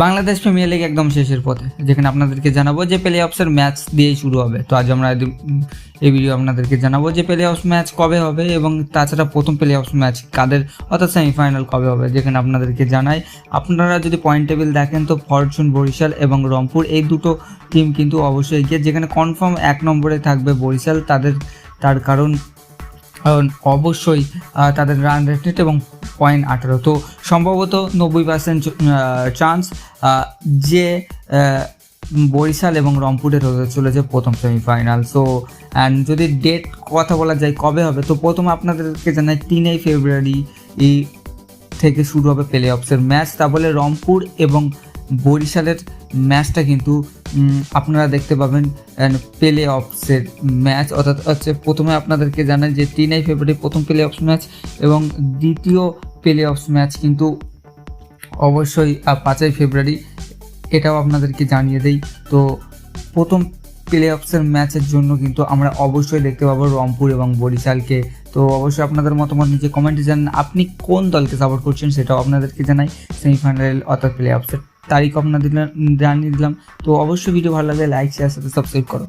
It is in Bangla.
বাংলাদেশ প্রিমিয়ার লিগ একদম শেষের পথে। যেখানে আপনাদেরকে জানাব যে প্লে অফসের ম্যাচ দিয়েই শুরু হবে। তো আজ আমরা এই ভিডিও আপনাদেরকে জানাব যে প্লে অফস ম্যাচ কবে হবে এবং তাছাড়া প্রথম প্লে অফস ম্যাচ কাদের, অর্থাৎ সেমিফাইনাল কবে হবে, যেখানে আপনাদেরকে জানাই। আপনারা যদি পয়েন্ট টেবিল দেখেন তো ফরচুন বরিশাল এবং রংপুর, এই দুটো টিম কিন্তু অবশ্যই এগিয়ে। যেখানে কনফার্ম এক নম্বরে থাকবে বরিশাল, তাদের, তার কারণ অবশ্যই তাদের রান রেট এবং পয়েন্ট আঠারো। তো সম্ভবত নব্বই পার্সেন্ট চান্স যে বরিশাল এবং রংপুরের হতে চলেছে প্রথম সেমিফাইনাল সো অ্যান্ড যদি ডেট কথা বলা যায় কবে হবে, তো প্রথম আপনাদেরকে জানাই তিনই ফেব্রুয়ারি থেকে শুরু হবে প্লে অফসের ম্যাচ তা বলে রংপুর এবং বরিশালের ম্যাচটা কিন্তু আপনারা দেখতে পাবেন প্লে অফসের ম্যাচ অর্থাৎ হচ্ছে প্রথমে আপনাদেরকে জানাই যে তিনই ফেব্রুয়ারি প্রথম প্লে অফস ম্যাচ এবং দ্বিতীয় প্লে অফস ম্যাচ কিন্তু অবশ্যই পাঁচই ফেব্রুয়ারি এটাও আপনাদেরকে জানিয়ে দেই। তো প্রথম প্লে অফসের ম্যাচের জন্য কিন্তু আমরা অবশ্যই দেখতে পাবো রংপুর এবং বরিশালকে। তো অবশ্যই আপনাদের মতামত নিচে কমেন্টে জানান, আপনি কোন দলকে সাপোর্ট করছেন সেটাও আপনাদেরকে জানাই সেমিফাইনাল অর্থাৎ প্লে অফসের তারিখ আপনাদের জানিয়ে দিলাম। তো অবশ্যই ভিডিও ভালো লাগলে লাইক শেয়ার সাথে সাবস্ক্রাইব করো।